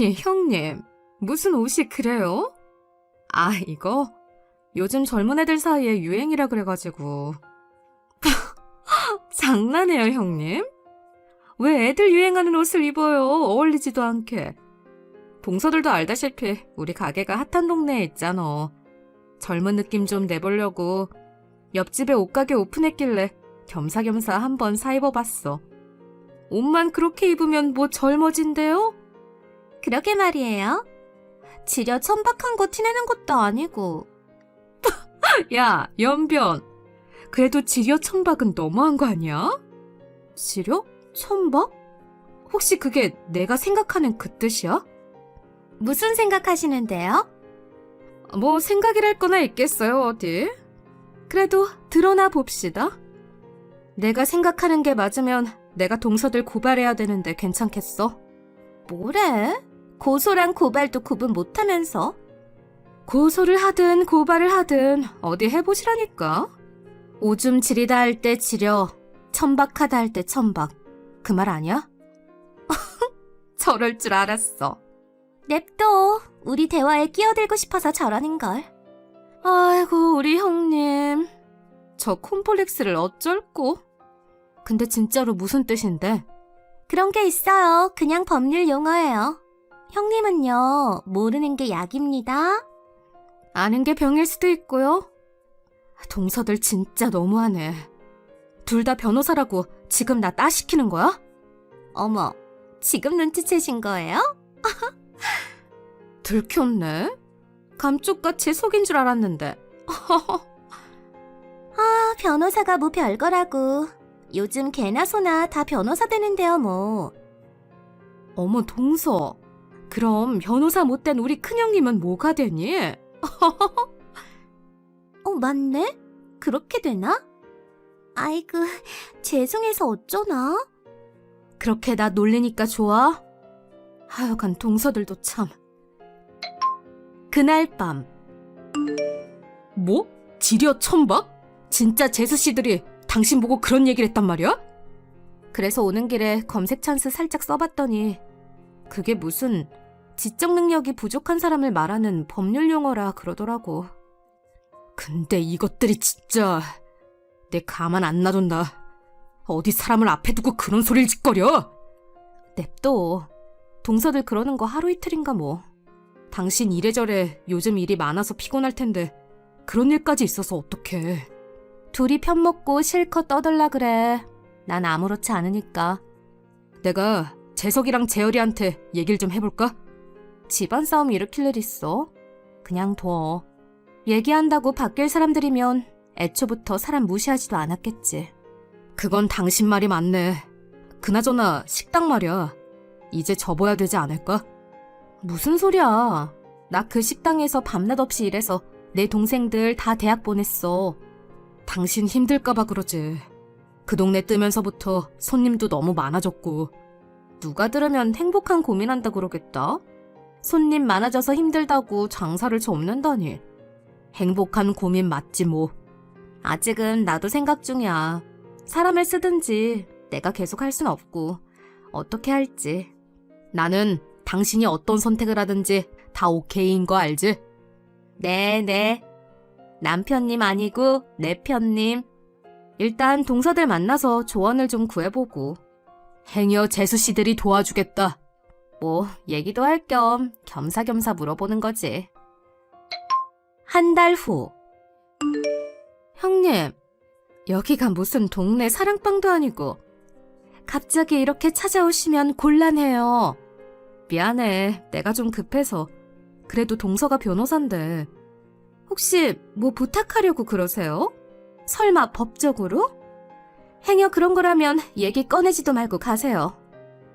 예, 형님, 무슨 옷이 그래요? 아, 이거? 요즘 젊은 애들 사이에 유행이라 그래가지고. 장난해요, 형님? 왜 애들 유행하는 옷을 입어요? 어울리지도 않게. 동서들도 알다시피 우리 가게가 핫한 동네에 있잖아. 젊은 느낌 좀 내보려고 옆집에 옷가게 오픈했길래 겸사겸사 한번 사입어봤어. 옷만 그렇게 입으면 뭐 젊어진대요? 그러게 말이에요. 지려 천박한 거 티내는 것도 아니고. 야, 연변. 그래도 지려 천박은 너무한 거 아니야? 지려? 천박? 혹시 그게 내가 생각하는 그 뜻이야? 무슨 생각하시는데요? 뭐 생각이랄 거나 있겠어요, 어디? 그래도 드러나 봅시다. 내가 생각하는 게 맞으면 내가 동서들 고발해야 되는데 괜찮겠어? 뭐래? 고소랑 고발도 구분 못하면서? 고소를 하든 고발을 하든 어디 해보시라니까. 오줌 지리다 할 때 지려, 천박하다 할 때 천박. 그 말 아니야? 저럴 줄 알았어. 냅둬. 우리 대화에 끼어들고 싶어서 저러는걸. 아이고, 우리 형님. 저 콤플렉스를 어쩔꼬? 근데 진짜로 무슨 뜻인데? 그런 게 있어요. 그냥 법률 용어예요. 형님은요, 모르는 게 약입니다. 아는 게 병일 수도 있고요. 동서들 진짜 너무하네. 둘 다 변호사라고 지금 나 따시키는 거야? 어머, 지금 눈치채신 거예요? 들켰네. 감쪽같이 속인 줄 알았는데. 아, 변호사가 뭐 별거라고. 요즘 개나 소나 다 변호사 되는데요, 뭐. 어머, 동서. 그럼 변호사 못된 우리 큰형님은 뭐가 되니? 어, 맞네? 그렇게 되나? 아이고, 죄송해서 어쩌나? 그렇게 나 놀리니까 좋아? 하여간 동서들도 참. 그날 밤. 뭐? 지려 천박? 진짜 재수 씨들이 당신 보고 그런 얘기를 했단 말이야? 그래서 오는 길에 검색 찬스 살짝 써봤더니 그게 무슨 지적 능력이 부족한 사람을 말하는 법률 용어라 그러더라고. 근데 이것들이 진짜 내 가만 안 놔둔다. 어디 사람을 앞에 두고 그런 소리를 짓거려? 냅둬. 동서들 그러는 거 하루 이틀인가 뭐. 당신 이래저래 요즘 일이 많아서 피곤할 텐데 그런 일까지 있어서 어떡해. 둘이 편먹고 실컷 떠들라 그래. 난 아무렇지 않으니까. 내가 재석이랑 재열이한테 얘기를 좀 해볼까? 집안 싸움 일으킬 일 있어? 그냥 둬. 얘기한다고 바뀔 사람들이면 애초부터 사람 무시하지도 않았겠지. 그건 당신 말이 맞네. 그나저나 식당 말이야. 이제 접어야 되지 않을까? 무슨 소리야. 나 그 식당에서 밤낮 없이 일해서 내 동생들 다 대학 보냈어. 당신 힘들까봐 그러지. 그 동네 뜨면서부터 손님도 너무 많아졌고. 누가 들으면 행복한 고민한다 그러겠다? 손님 많아져서 힘들다고 장사를 접는다니. 행복한 고민 맞지 뭐. 아직은 나도 생각 중이야. 사람을 쓰든지 내가 계속 할 순 없고 어떻게 할지. 나는 당신이 어떤 선택을 하든지 다 오케이인 거 알지? 네네. 남편님 아니고 내 편님. 일단 동서들 만나서 조언을 좀 구해보고. 행여 재수 씨들이 도와주겠다. 뭐 얘기도 할 겸 겸사겸사 물어보는 거지. 한 달 후. 형님, 여기가 무슨 동네 사랑방도 아니고 갑자기 이렇게 찾아오시면 곤란해요. 미안해. 내가 좀 급해서. 그래도 동서가 변호사인데. 혹시 뭐 부탁하려고 그러세요? 설마 법적으로? 행여 그런 거라면 얘기 꺼내지도 말고 가세요.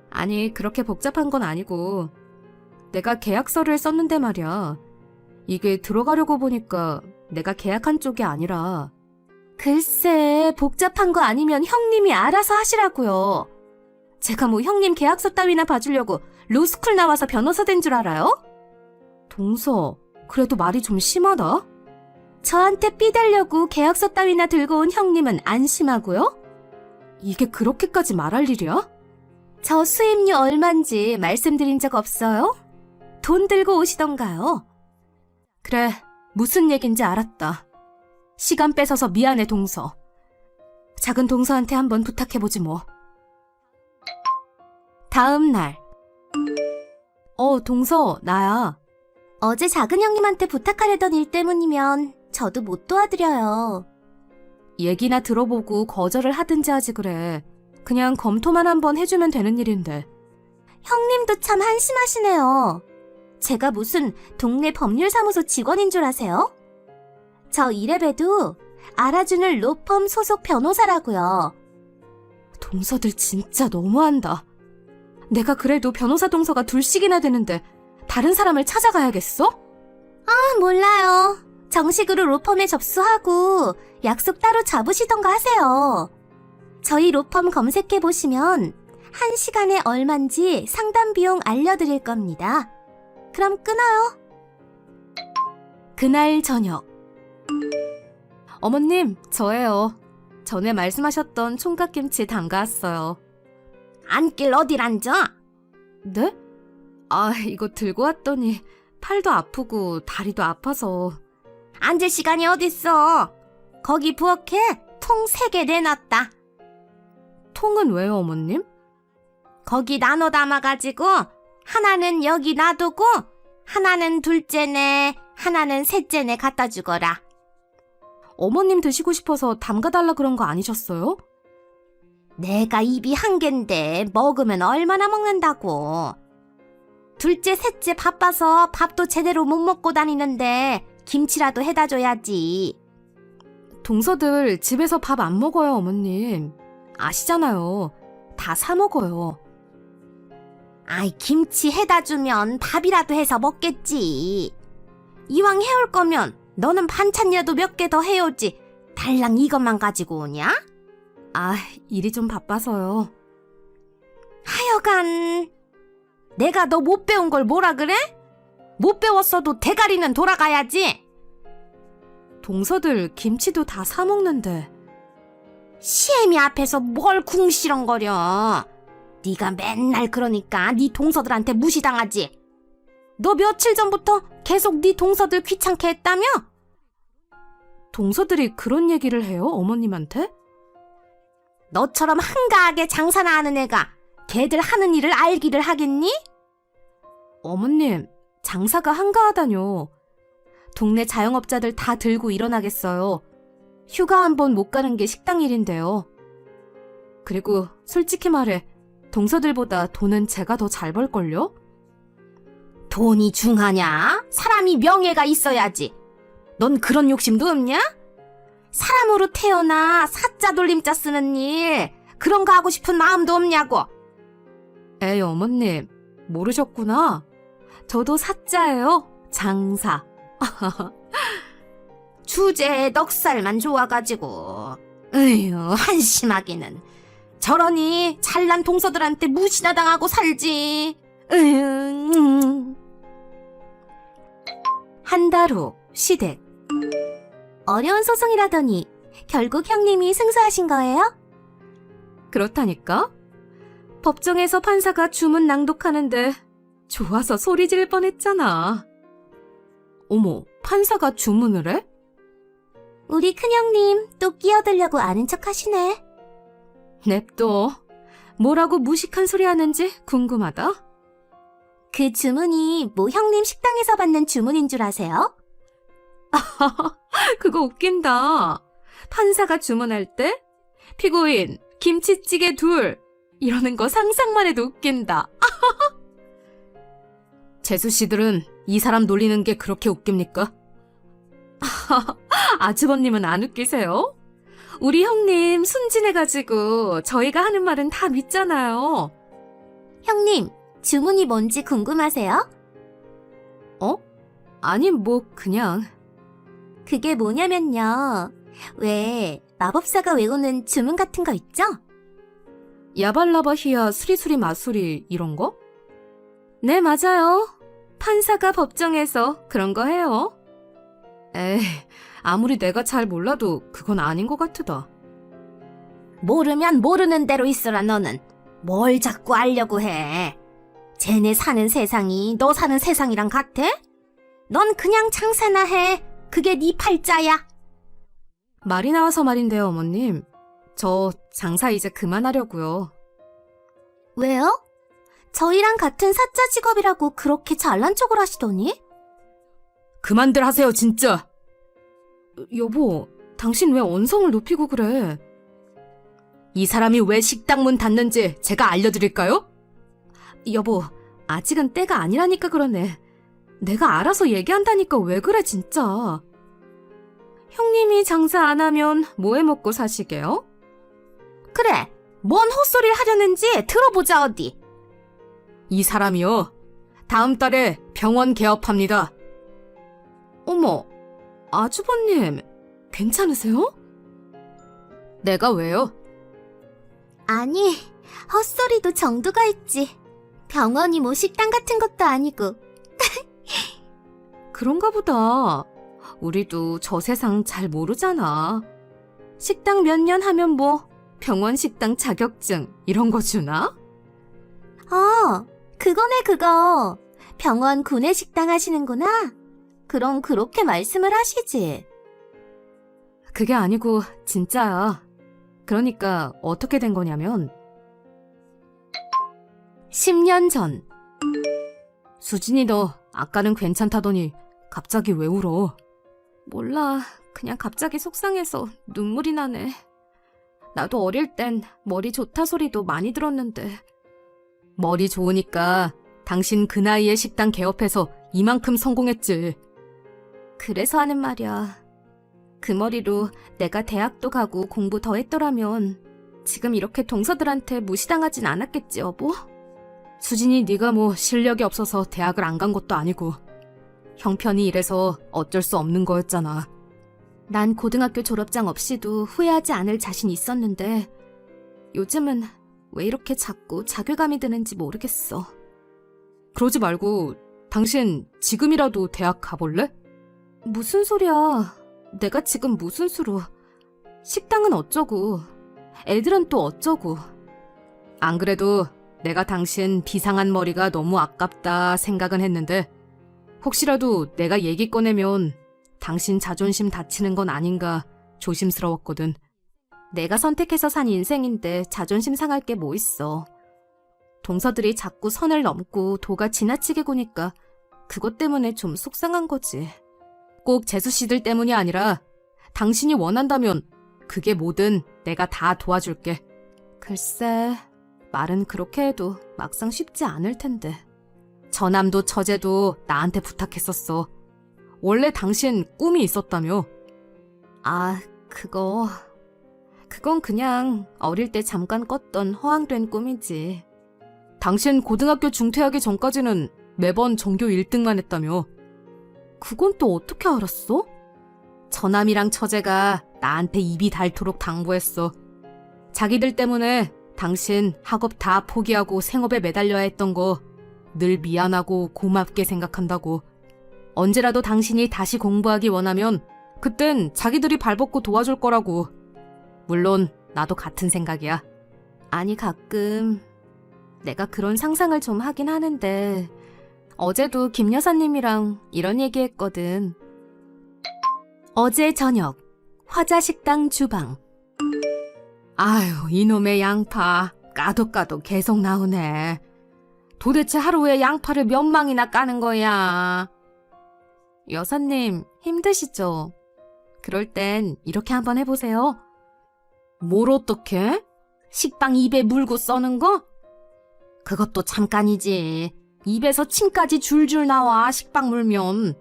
아니, 그렇게 복잡한 건 아니고. 내가 계약서를 썼는데 말이야. 이게 들어가려고 보니까 내가 계약한 쪽이 아니라. 글쎄, 복잡한 거 아니면 형님이 알아서 하시라고요. 제가 뭐 형님 계약서 따위나 봐주려고 로스쿨 나와서 변호사 된 줄 알아요? 동서, 그래도 말이 좀 심하다. 저한테 삐대려고 계약서 따위나 들고 온 형님은 안심하고요? 이게 그렇게까지 말할 일이야? 저 수입료 얼만지 말씀드린 적 없어요? 돈 들고 오시던가요? 그래, 무슨 얘긴지 알았다. 시간 뺏어서 미안해, 동서. 작은 동서한테 한번 부탁해보지 뭐. 다음 날. 어, 동서, 나야. 어제 작은 형님한테 부탁하려던 일 때문이면 저도 못 도와드려요. 얘기나 들어보고 거절을 하든지 하지 그래. 그냥 검토만 한번 해주면 되는 일인데. 형님도 참 한심하시네요. 제가 무슨 동네 법률사무소 직원인 줄 아세요? 저 이래봬도 알아주는 로펌 소속 변호사라고요. 동서들 진짜 너무한다. 내가 그래도 변호사 동서가 둘씩이나 되는데 다른 사람을 찾아가야겠어? 아, 몰라요. 정식으로 로펌에 접수하고 약속 따로 잡으시던가 하세요. 저희 로펌 검색해 보시면 한 시간에 얼만지 상담 비용 알려드릴 겁니다. 그럼 끊어요. 그날 저녁. 어머님, 저예요. 전에 말씀하셨던 총각김치 담가왔어요. 앉길 어딜 앉아? 네? 아, 이거 들고 왔더니 팔도 아프고 다리도 아파서. 앉을 시간이 어딨어? 거기 부엌에 통 세 개 내놨다. 통은 왜요, 어머님? 거기 나눠 담아가지고 하나는 여기 놔두고 하나는 둘째네, 하나는 셋째네 갖다 주거라. 어머님 드시고 싶어서 담가달라 그런 거 아니셨어요? 내가 입이 한 갠데 먹으면 얼마나 먹는다고. 둘째, 셋째 바빠서 밥도 제대로 못 먹고 다니는데 김치라도 해다 줘야지. 동서들 집에서 밥 안 먹어요, 어머님. 아시잖아요. 다 사 먹어요. 아이, 김치 해다 주면 밥이라도 해서 먹겠지. 이왕 해올 거면 너는 반찬이라도 몇 개 더 해오지. 달랑 이것만 가지고 오냐? 아, 일이 좀 바빠서요. 하여간 내가 너 못 배운 걸 뭐라 그래? 못 배웠어도 대가리는 돌아가야지. 동서들 김치도 다 사 먹는데. 시애미 앞에서 뭘 궁시렁거려. 네가 맨날 그러니까 네 동서들한테 무시당하지. 너 며칠 전부터 계속 네 동서들 귀찮게 했다며? 동서들이 그런 얘기를 해요, 어머님한테? 너처럼 한가하게 장사나 하는 애가 걔들 하는 일을 알기를 하겠니? 어머님, 장사가 한가하다뇨. 동네 자영업자들 다 들고 일어나겠어요. 휴가 한 번 못 가는 게 식당 일인데요. 그리고 솔직히 말해, 동서들보다 돈은 제가 더 잘 벌걸요? 돈이 중하냐? 사람이 명예가 있어야지. 넌 그런 욕심도 없냐? 사람으로 태어나 사자 돌림자 쓰는 일 그런 거 하고 싶은 마음도 없냐고. 에이 어머님 모르셨구나. 저도 사자예요. 장사. 주제에 넉살만 좋아가지고. 으휴 한심하기는. 저러니 잘난 동서들한테 무시나 당하고 살지. 으휴. 음. 한달 후 시댁. 어려운 소송이라더니 결국 형님이 승소하신 거예요? 그렇다니까? 법정에서 판사가 주문 낭독하는데 좋아서 소리 지를 뻔했잖아. 어머, 판사가 주문을 해? 우리 큰형님 또 끼어들려고 아는 척 하시네. 냅둬. 뭐라고 무식한 소리 하는지 궁금하다. 그 주문이 뭐 형님 식당에서 받는 주문인 줄 아세요? 그거 웃긴다. 판사가 주문할 때 피고인 김치찌개 둘 이러는 거 상상만 해도 웃긴다. 재수 씨들은 이 사람 놀리는 게 그렇게 웃깁니까? 아주버님은 안 웃기세요? 우리 형님 순진해가지고 저희가 하는 말은 다 믿잖아요. 형님, 주문이 뭔지 궁금하세요? 어? 아니, 뭐, 그냥. 그게 뭐냐면요. 왜 마법사가 외우는 주문 같은 거 있죠? 야발라바히야 수리수리 마수리 이런 거? 네, 맞아요. 판사가 법정에서 그런 거 해요. 에이, 아무리 내가 잘 몰라도 그건 아닌 것 같으다. 모르면 모르는 대로 있어라, 너는. 뭘 자꾸 알려고 해. 쟤네 사는 세상이 너 사는 세상이랑 같아? 넌 그냥 장사나 해. 그게 네 팔자야. 말이 나와서 말인데요, 어머님. 저 장사 이제 그만하려고요. 왜요? 저희랑 같은 사자 직업이라고 그렇게 잘난 척을 하시더니? 그만들 하세요, 진짜! 여보, 당신 왜 언성을 높이고 그래? 이 사람이 왜 식당 문 닫는지 제가 알려드릴까요? 여보, 아직은 때가 아니라니까 그러네. 내가 알아서 얘기한다니까 왜 그래, 진짜. 형님이 장사 안 하면 뭐 해 먹고 사시게요? 그래. 뭔 헛소리를 하려는지 들어보자 어디. 이 사람이요. 다음 달에 병원 개업합니다. 어머, 아주버님, 괜찮으세요? 내가 왜요? 아니, 헛소리도 정도가 있지. 병원이 뭐 식당 같은 것도 아니고. 그런가 보다. 우리도 저 세상 잘 모르잖아. 식당 몇 년 하면 뭐 병원 식당 자격증 이런 거 주나? 어, 그거네 그거. 병원 구내식당 하시는구나. 그럼 그렇게 말씀을 하시지. 그게 아니고 진짜야. 그러니까 어떻게 된 거냐면 10년 전 수진이 너 아까는 괜찮다더니 갑자기 왜 울어? 몰라. 그냥 갑자기 속상해서 눈물이 나네. 나도 어릴 땐 머리 좋다 소리도 많이 들었는데. 머리 좋으니까 당신 그 나이에 식당 개업해서 이만큼 성공했지. 그래서 하는 말이야. 그 머리로 내가 대학도 가고 공부 더 했더라면 지금 이렇게 동서들한테 무시당하진 않았겠지, 여보? 수진이 네가 뭐 실력이 없어서 대학을 안 간 것도 아니고 형편이 이래서 어쩔 수 없는 거였잖아. 난 고등학교 졸업장 없이도 후회하지 않을 자신 있었는데 요즘은 왜 이렇게 자꾸 자괴감이 드는지 모르겠어. 그러지 말고 당신 지금이라도 대학 가볼래? 무슨 소리야. 내가 지금 무슨 수로. 식당은 어쩌고. 애들은 또 어쩌고. 안 그래도 내가 당신 비상한 머리가 너무 아깝다 생각은 했는데 혹시라도 내가 얘기 꺼내면 당신 자존심 다치는 건 아닌가 조심스러웠거든. 내가 선택해서 산 인생인데 자존심 상할 게 뭐 있어. 동서들이 자꾸 선을 넘고 도가 지나치게 구니까 그것 때문에 좀 속상한 거지. 꼭 재수 씨들 때문이 아니라 당신이 원한다면 그게 뭐든 내가 다 도와줄게. 글쎄, 말은 그렇게 해도 막상 쉽지 않을 텐데. 저남도 처제도 나한테 부탁했었어. 원래 당신 꿈이 있었다며. 아, 그거. 그건 그냥 어릴 때 잠깐 꿨던 허황된 꿈이지. 당신 고등학교 중퇴하기 전까지는 매번 전교 1등만 했다며. 그건 또 어떻게 알았어? 저남이랑 처제가 나한테 입이 닳도록 당부했어. 자기들 때문에 당신 학업 다 포기하고 생업에 매달려야 했던 거 늘 미안하고 고맙게 생각한다고. 언제라도 당신이 다시 공부하기 원하면 그땐 자기들이 발벗고 도와줄 거라고. 물론 나도 같은 생각이야. 아니 가끔 내가 그런 상상을 좀 하긴 하는데 어제도 김 여사님이랑 이런 얘기 했거든. 어제 저녁 화자식당 주방 아유 이놈의 양파 까도 까도 계속 나오네. 도대체 하루에 양파를 몇 망이나 까는 거야. 여사님 힘드시죠? 그럴 땐 이렇게 한번 해보세요. 뭘 어떻게? 식빵 입에 물고 써는 거? 그것도 잠깐이지. 입에서 침까지 줄줄 나와, 식빵 물면.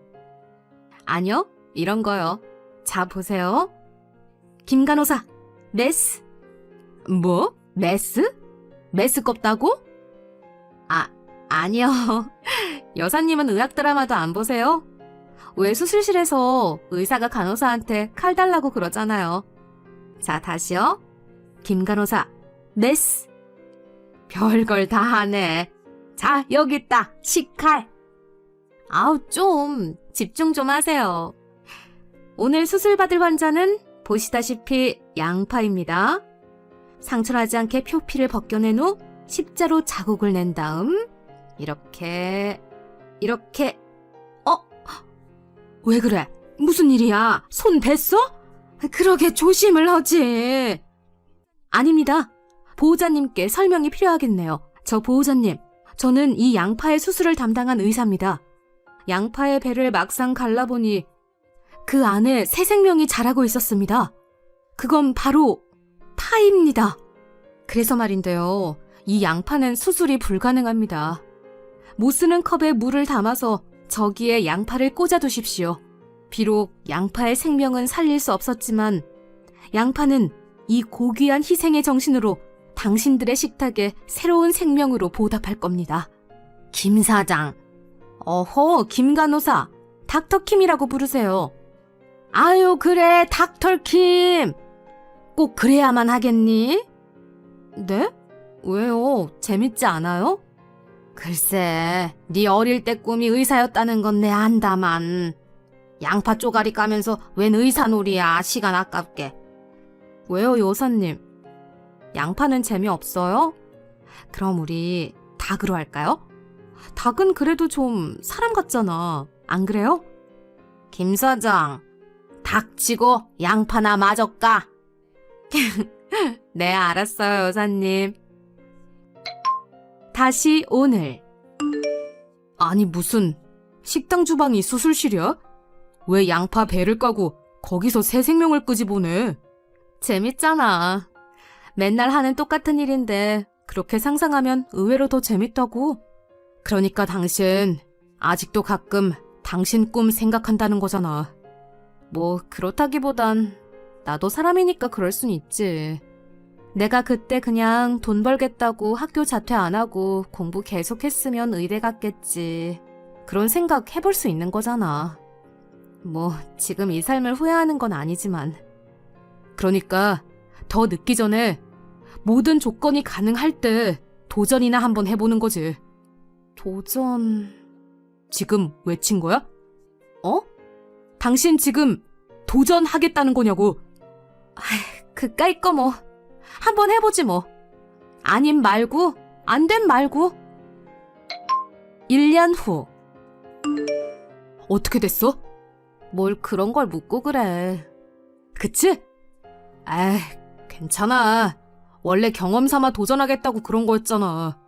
아니요, 이런 거요. 자, 보세요. 김간호사, 메스. 뭐? 메스? 메스 껍다고? 아, 아니요. 여사님은 의학 드라마도 안 보세요? 왜 수술실에서 의사가 간호사한테 칼 달라고 그러잖아요. 자, 다시요. 김 간호사, 메스. 별걸 다 하네. 자, 여기 있다. 식칼. 아우, 좀, 집중 좀 하세요. 오늘 수술받을 환자는 보시다시피 양파입니다. 상처나지 않게 표피를 벗겨낸 후 십자로 자국을 낸 다음 이렇게, 이렇게, 어? 왜 그래? 무슨 일이야? 손 댔어? 그러게 조심을 하지. 아닙니다. 보호자님께 설명이 필요하겠네요. 저 보호자님, 저는 이 양파의 수술을 담당한 의사입니다. 양파의 배를 막상 갈라보니 그 안에 새 생명이 자라고 있었습니다. 그건 바로 파입니다. 그래서 말인데요. 이 양파는 수술이 불가능합니다. 못 쓰는 컵에 물을 담아서 저기에 양파를 꽂아 두십시오. 비록 양파의 생명은 살릴 수 없었지만 양파는 이 고귀한 희생의 정신으로 당신들의 식탁에 새로운 생명으로 보답할 겁니다. 김 사장. 어허, 김 간호사. 닥터 킴이라고 부르세요. 아유, 그래, 닥터 킴. 꼭 그래야만 하겠니? 네? 왜요? 재밌지 않아요? 글쎄, 네 어릴 때 꿈이 의사였다는 건 내 안다만. 양파 쪼가리 까면서 웬 의사놀이야, 시간 아깝게. 왜요, 요사님? 양파는 재미없어요? 그럼 우리 닭으로 할까요? 닭은 그래도 좀 사람 같잖아. 안 그래요? 김 사장, 닭 치고 양파나 마저 까? 네, 알았어요, 여사님. 다시 오늘. 아니, 무슨 식당 주방이 수술실이야? 왜 양파 배를 까고 거기서 새 생명을 끄집어내? 재밌잖아. 맨날 하는 똑같은 일인데 그렇게 상상하면 의외로 더 재밌다고. 그러니까 당신 아직도 가끔 당신 꿈 생각한다는 거잖아. 뭐 그렇다기보단 나도 사람이니까 그럴 순 있지. 내가 그때 그냥 돈 벌겠다고 학교 자퇴 안 하고 공부 계속했으면 의대 갔겠지. 그런 생각 해볼 수 있는 거잖아. 뭐 지금 이 삶을 후회하는 건 아니지만. 그러니까 더 늦기 전에 모든 조건이 가능할 때 도전이나 한번 해보는 거지. 도전... 지금 외친 거야? 어? 당신 지금 도전하겠다는 거냐고. 아이, 그까이 거 뭐. 한번 해보지 뭐. 아님 말고, 안 된 말고. 1년 후. 어떻게 됐어? 뭘 그런 걸 묻고 그래. 그치? 에이, 괜찮아. 원래 경험 삼아 도전하겠다고 그런 거였잖아.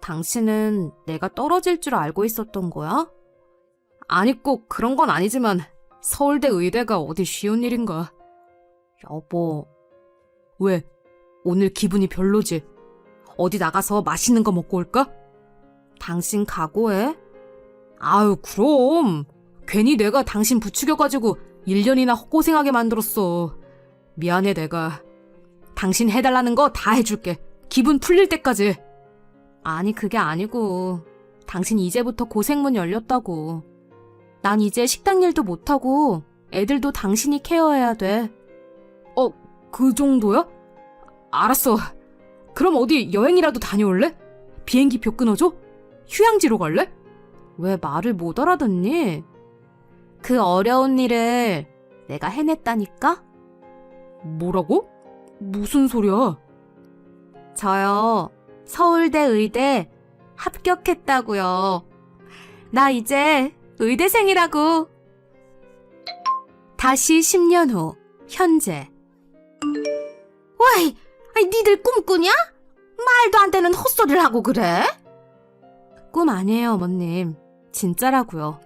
당신은 내가 떨어질 줄 알고 있었던 거야? 아니, 꼭 그런 건 아니지만, 서울대 의대가 어디 쉬운 일인가. 여보, 왜? 오늘 기분이 별로지? 어디 나가서 맛있는 거 먹고 올까? 당신 각오해? 아유, 그럼. 괜히 내가 당신 부추겨가지고 1년이나 헛고생하게 만들었어. 미안해, 내가. 당신 해달라는 거 다 해줄게. 기분 풀릴 때까지. 아니, 그게 아니고. 당신 이제부터 고생문 열렸다고. 난 이제 식당 일도 못하고, 애들도 당신이 케어해야 돼. 어, 그 정도야? 알았어. 그럼 어디 여행이라도 다녀올래? 비행기표 끊어줘? 휴양지로 갈래? 왜 말을 못 알아듣니? 그 어려운 일을 내가 해냈다니까? 뭐라고? 무슨 소리야? 저요, 서울대 의대 합격했다고요. 나 이제 의대생이라고. 다시 10년 후, 현재. 와이, 아이, 니들 꿈꾸냐? 말도 안 되는 헛소리를 하고 그래? 꿈 아니에요, 어머님. 진짜라고요.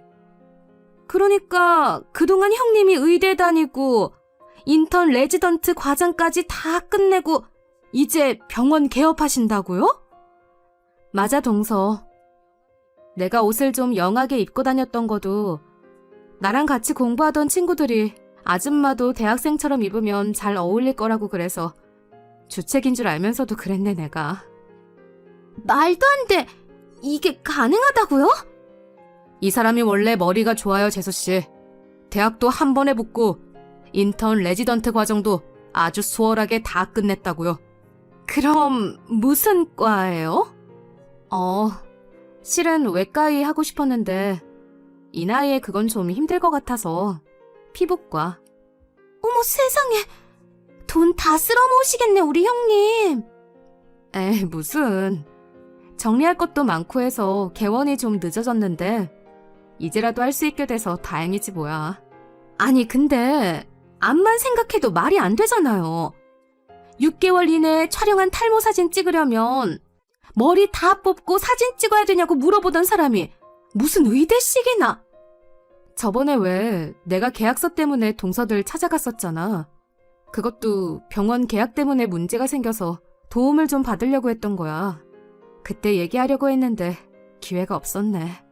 그러니까 그동안 형님이 의대 다니고 인턴 레지던트 과정까지 다 끝내고 이제 병원 개업하신다고요? 맞아, 동서. 내가 옷을 좀 영하게 입고 다녔던 것도 나랑 같이 공부하던 친구들이 아줌마도 대학생처럼 입으면 잘 어울릴 거라고 그래서 주책인 줄 알면서도 그랬네, 내가. 말도 안 돼. 이게 가능하다고요? 이 사람이 원래 머리가 좋아요, 재수씨. 대학도 한 번에 붙고, 인턴 레지던트 과정도 아주 수월하게 다 끝냈다고요. 그럼 무슨 과예요? 어, 실은 외과의 하고 싶었는데, 이 나이에 그건 좀 힘들 것 같아서, 피부과. 어머 세상에. 돈 다 쓸어모으시겠네, 우리 형님. 에이, 무슨. 정리할 것도 많고 해서 개원이 좀 늦어졌는데 이제라도 할 수 있게 돼서 다행이지 뭐야. 아니 근데 암만 생각해도 말이 안 되잖아요. 6개월 이내에 촬영한 탈모 사진 찍으려면 머리 다 뽑고 사진 찍어야 되냐고 물어보던 사람이 무슨 의대식이나. 저번에 왜 내가 계약서 때문에 동서들 찾아갔었잖아. 그것도 병원 계약 때문에 문제가 생겨서 도움을 좀 받으려고 했던 거야. 그때 얘기하려고 했는데 기회가 없었네.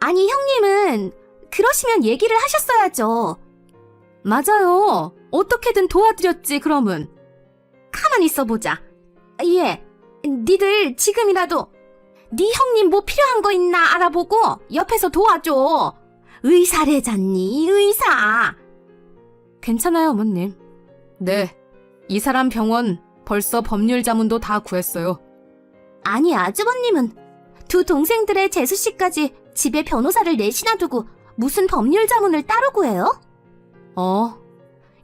아니, 형님은 그러시면 얘기를 하셨어야죠. 맞아요. 어떻게든 도와드렸지, 그럼은. 가만히 있어보자. 예, 니들 지금이라도 네 형님 뭐 필요한 거 있나 알아보고 옆에서 도와줘. 의사래잖니, 의사. 괜찮아요, 어머님. 네. 이 사람 병원 벌써 법률 자문도 다 구했어요. 아니, 아주버님은 두 동생들의 재수 씨까지 집에 변호사를 내시나 두고 무슨 법률 자문을 따로 구해요? 어,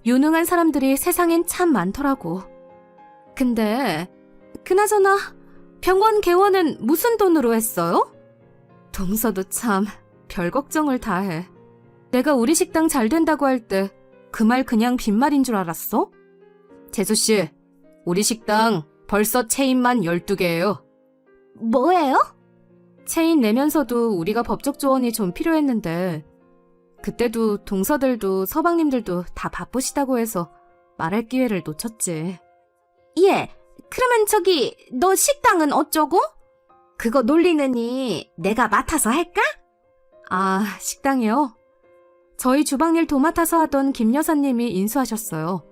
유능한 사람들이 세상엔 참 많더라고. 근데, 그나저나, 병원 개원은 무슨 돈으로 했어요? 동서도 참, 별 걱정을 다 해. 내가 우리 식당 잘 된다고 할 때, 그 말 그냥 빈말인 줄 알았어? 재수씨, 우리 식당 벌써 체인만 12개예요. 뭐예요? 체인 내면서도 우리가 법적 조언이 좀 필요했는데 그때도 동서들도 서방님들도 다 바쁘시다고 해서 말할 기회를 놓쳤지. 예, 그러면 저기 너 식당은 어쩌고? 그거 놀리느니 내가 맡아서 할까? 아, 식당이요? 저희 주방일 도맡아서 하던 김 여사님이 인수하셨어요.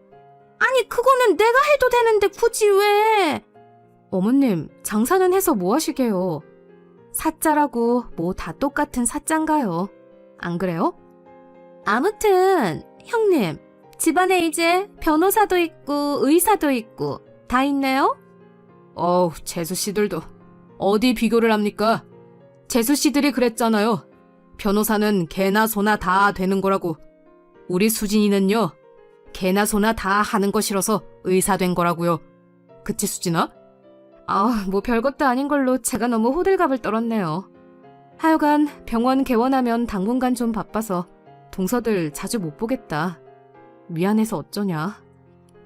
아니, 그거는 내가 해도 되는데 굳이 왜? 어머님, 장사는 해서 뭐 하시게요? 사자라고 뭐 다 똑같은 사자인가요? 안 그래요? 아무튼 형님, 집안에 이제 변호사도 있고 의사도 있고 다 있네요? 어우, 재수 씨들도 어디 비교를 합니까? 재수 씨들이 그랬잖아요. 변호사는 개나 소나 다 되는 거라고. 우리 수진이는요, 개나 소나 다 하는 거 싫어서 의사 된 거라고요. 그치, 수진아? 아, 뭐 별것도 아닌 걸로 제가 너무 호들갑을 떨었네요. 하여간 병원 개원하면 당분간 좀 바빠서 동서들 자주 못 보겠다. 미안해서 어쩌냐.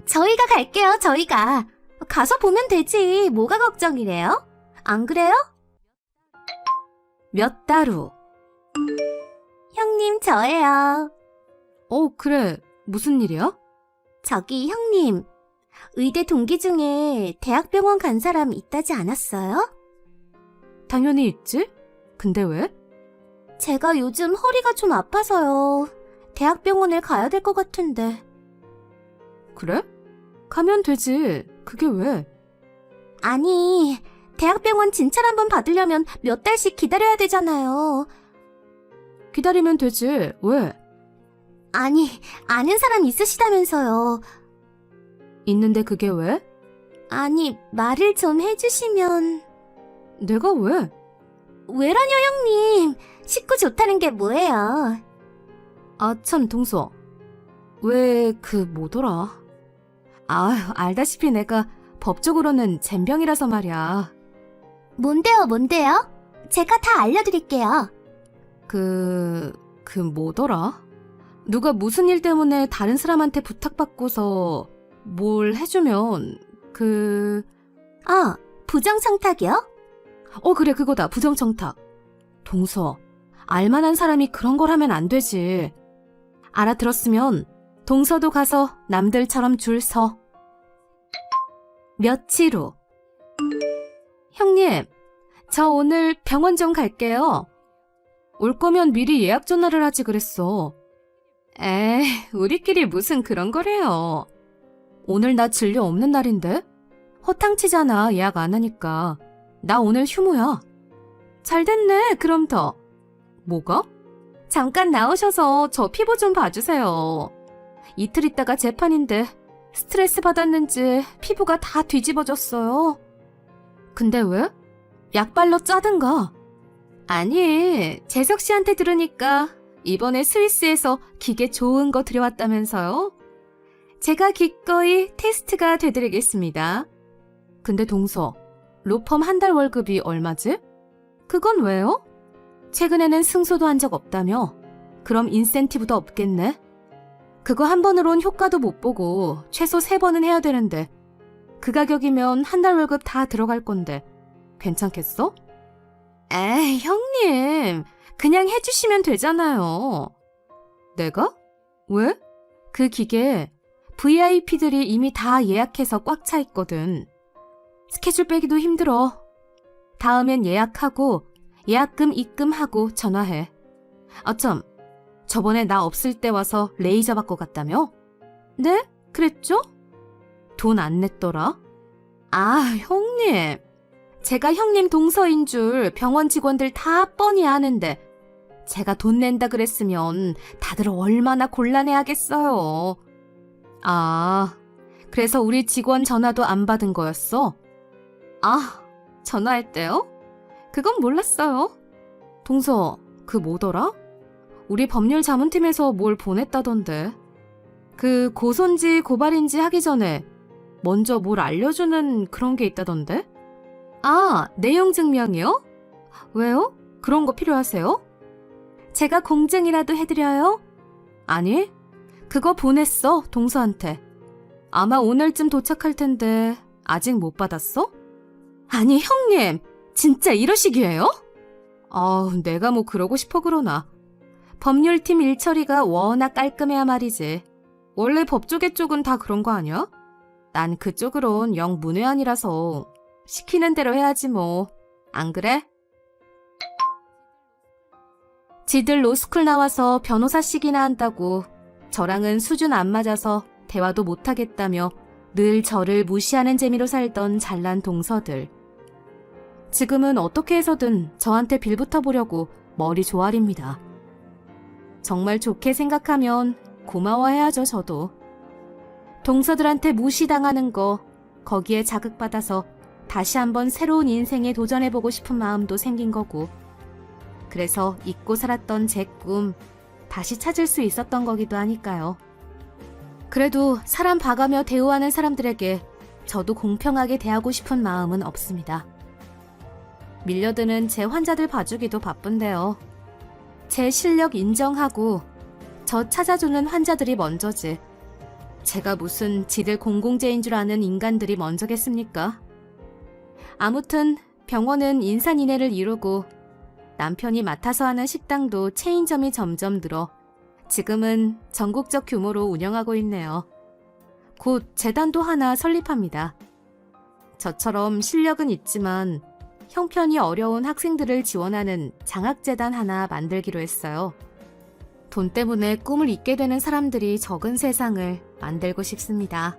저희가 갈게요, 저희가. 가서 보면 되지. 뭐가 걱정이래요? 안 그래요? 몇 달 후. 형님, 저예요. 어, 그래. 무슨 일이야? 저기, 형님. 의대 동기 중에 대학병원 간 사람 있다지 않았어요? 당연히 있지? 근데 왜? 제가 요즘 허리가 좀 아파서요. 대학병원에 가야 될 것 같은데. 그래? 가면 되지. 그게 왜? 아니, 대학병원 진찰 한번 받으려면 몇 달씩 기다려야 되잖아요. 기다리면 되지. 왜? 아니, 아는 사람 있으시다면서요. 있는데 그게 왜? 아니, 말을 좀 해주시면. 내가 왜? 왜라뇨, 형님? 식구 좋다는 게 뭐예요? 아, 참, 동서. 왜, 그, 뭐더라. 아, 알다시피 내가 법적으로는 젬병이라서 말이야. 뭔데요, 뭔데요? 제가 다 알려드릴게요. 그, 그 뭐더라? 누가 무슨 일 때문에 다른 사람한테 부탁받고서 뭘 해주면, 그, 아, 부정청탁이요? 어, 그래, 그거다. 부정청탁. 동서, 알만한 사람이 그런 걸 하면 안 되지. 알아들었으면 동서도 가서 남들처럼 줄 서. 며칠 후. 형님, 저 오늘 병원 좀 갈게요. 올 거면 미리 예약 전화를 하지 그랬어. 에이, 우리끼리 무슨 그런 거래요. 오늘 나 진료 없는 날인데? 허탕치잖아, 예약 안 하니까. 나 오늘 휴무야. 잘 됐네, 그럼 더. 뭐가? 잠깐 나오셔서 저 피부 좀 봐주세요. 이틀 있다가 재판인데 스트레스 받았는지 피부가 다 뒤집어졌어요. 근데 왜? 약발로 짜든가. 아니, 재석 씨한테 들으니까 이번에 스위스에서 기계 좋은 거 들여왔다면서요? 제가 기꺼이 테스트가 되드리겠습니다. 근데 동서, 로펌 한 달 월급이 얼마지? 그건 왜요? 최근에는 승소도 한 적 없다며? 그럼 인센티브도 없겠네? 그거 한 번으론 효과도 못 보고 최소 세 번은 해야 되는데 그 가격이면 한 달 월급 다 들어갈 건데 괜찮겠어? 에이, 형님. 그냥 해주시면 되잖아요. 내가? 왜? 그 기계 VIP들이 이미 다 예약해서 꽉 차 있거든. 스케줄 빼기도 힘들어. 다음엔 예약하고 예약금 입금하고 전화해. 아참, 저번에 나 없을 때 와서 레이저 받고 갔다며? 네? 그랬죠? 돈 안 냈더라? 아, 형님. 제가 형님 동서인 줄 병원 직원들 다 뻔히 아는데 제가 돈 낸다 그랬으면 다들 얼마나 곤란해하겠어요. 아, 그래서 우리 직원 전화도 안 받은 거였어? 아, 전화할 때요? 그건 몰랐어요. 동서, 그 뭐더라? 우리 법률 자문팀에서 뭘 보냈다던데. 그 고소인지 고발인지 하기 전에 먼저 뭘 알려주는 그런 게 있다던데? 아, 내용 증명이요? 왜요? 그런 거 필요하세요? 제가 공증이라도 해드려요? 아니, 그거 보냈어, 동서한테. 아마 오늘쯤 도착할 텐데, 아직 못 받았어? 아니, 형님, 진짜 이러시기에요? 아, 내가 뭐 그러고 싶어 그러나. 법률팀 일처리가 워낙 깔끔해야 말이지. 원래 법조계 쪽은 다 그런 거 아니야? 난 그쪽으론 영 문외한이라서 시키는 대로 해야지 뭐. 안 그래? 지들 로스쿨 나와서 변호사식이나 한다고 저랑은 수준 안 맞아서 대화도 못하겠다며 늘 저를 무시하는 재미로 살던 잘난 동서들. 지금은 어떻게 해서든 저한테 빌붙어 보려고 머리 조아립니다. 정말 좋게 생각하면 고마워해야죠, 저도. 동서들한테 무시당하는 거, 거기에 자극받아서 다시 한번 새로운 인생에 도전해보고 싶은 마음도 생긴 거고. 그래서 잊고 살았던 제 꿈, 다시 찾을 수 있었던 거기도 하니까요. 그래도 사람 봐가며 대우하는 사람들에게 저도 공평하게 대하고 싶은 마음은 없습니다. 밀려드는 제 환자들 봐주기도 바쁜데요. 제 실력 인정하고 저 찾아주는 환자들이 먼저지. 제가 무슨 지들 공공재인 줄 아는 인간들이 먼저겠습니까? 아무튼 병원은 인산인해를 이루고 남편이 맡아서 하는 식당도 체인점이 점점 늘어 지금은 전국적 규모로 운영하고 있네요. 곧 재단도 하나 설립합니다. 저처럼 실력은 있지만 형편이 어려운 학생들을 지원하는 장학재단 하나 만들기로 했어요. 돈 때문에 꿈을 잊게 되는 사람들이 적은 세상을 만들고 싶습니다.